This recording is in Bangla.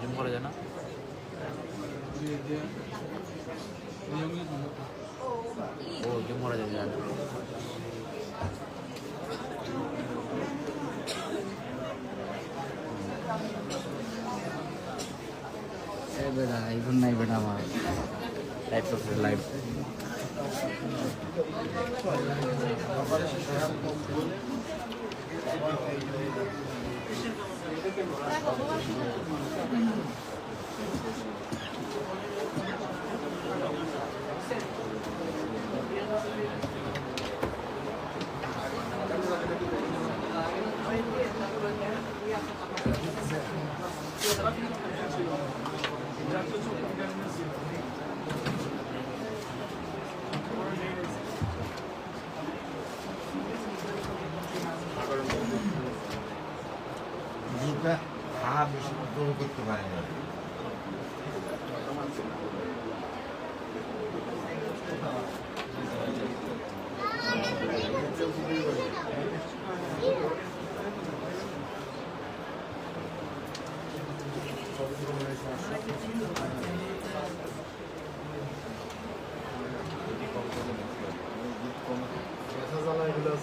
জুম করা যায় না। ও জুম করা যায় না। এ বেটা আইফোন নাই বেটা আমার। লাইভ করছে লাইভ দুটা হাত বেশি করতে পারে না Yazaz alay biraz